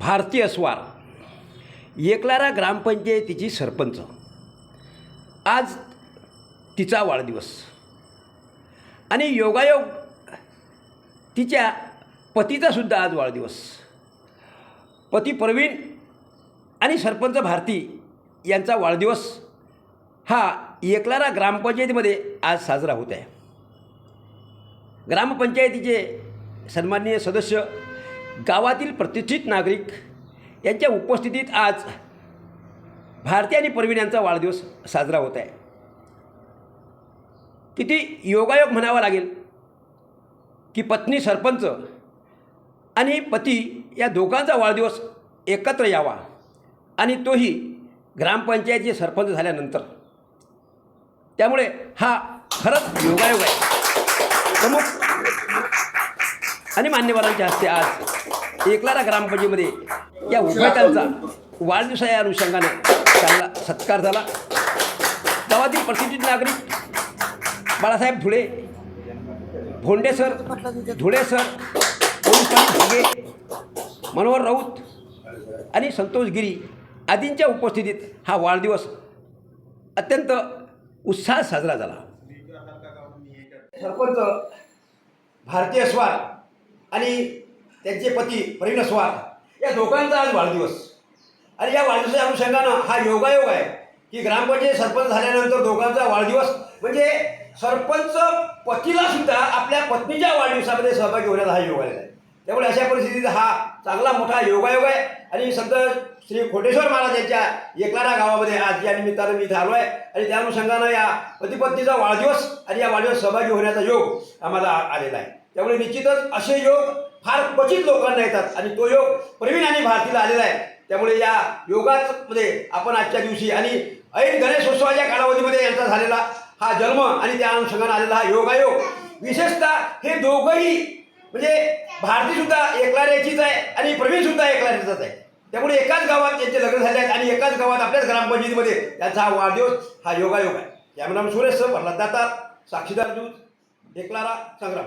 भारती अस्वार एकलारा ग्रामपंचायतीची सरपंच. आज तिचा वाढदिवस. आणि योगायोग तिच्या पतीचासुद्धा आज वाढदिवस. पती प्रवीण आणि सरपंच भारती यांचा वाढदिवस हा एकलारा ग्रामपंचायतीमध्ये आज साजरा होत आहे. ग्रामपंचायतीचे सन्माननीय सदस्य गावातील प्रतिष्ठित नागरिक यांच्या उपस्थितीत आज भारती आणि परविण्यांचा यांचा वाढदिवस साजरा होत आहे. किती योगायोग म्हणावा लागेल की पत्नी सरपंच आणि पती या दोघांचा वाढदिवस एकत्र यावा आणि तोही ग्रामपंचायतीचे सरपंच झाल्यानंतर. त्यामुळे हा खरंच योगायोग आहे. प्रमुख आणि मान्यवरांच्या हस्ते आज एकलारा ग्रामपंचायतीमध्ये. या उभयतांचा वाढदिवसा या अनुषंगाने चांगला सत्कार झाला. गावातील प्रतिष्ठित नागरिक Balasaheb Dhule Bhonde sir Dhule sir police Manohar Raut आणि संतोष गिरी आदींच्या उपस्थितीत हा वाढदिवस अत्यंत उत्साहात साजरा झाला. सरपंच भारतीय स्वार आणि त्यांचे पती प्रवीण स्वार या दोघांचा आज वाढदिवस. आणि या वाढदिवसाच्या अनुषंगानं हा योगायोग आहे की ग्रामपंचायत सरपंच झाल्यानंतर दोघांचा वाढदिवस. म्हणजे सरपंच पतीला सुद्धा आपल्या पत्नीच्या वाढदिवसामध्ये सहभागी होण्याचा हा योग आलेला आहे. त्यामुळे अशा परिस्थितीत हा चांगला मोठा योगायोग आहे. आणि संत श्री खोटेश्वर महाराज यांच्या एकलारा गावामध्ये आज या निमित्तानं मी इथं आलो आहे. आणि त्या अनुषंगानं या पतीपत्नीचा वाढदिवस आणि या वाढदिवस सहभागी होण्याचा योग आम्हाला आलेला आहे. त्यामुळे निश्चितच असे योग फार क्वचित लोकांना येतात. आणि तो योग प्रवीण आणि भारतीला आलेला आहे. त्यामुळे या योगामध्ये आपण आजच्या दिवशी आणि ऐन गणेशोत्सवाच्या कालावधीमध्ये यांचा झालेला हा जन्म आणि त्या अनुषंगाने आलेला हा योगायोग विशेषतः हे दोघंही म्हणजे भारती सुद्धा एकलाऱ्याचीच आहे आणि प्रवीण सुद्धा एकलाऱ्याचाच आहे. त्यामुळे एकाच गावात त्यांचे लग्न झाले आहेत आणि एकाच गावात आपल्याच ग्रामपंचायतीमध्ये त्यांचा हा वाढदिवस हा योगायोग आहे. यामुळे सुरेश सर प्रल्हाद दातार साक्षीदार दूत एकलारा संग्राम.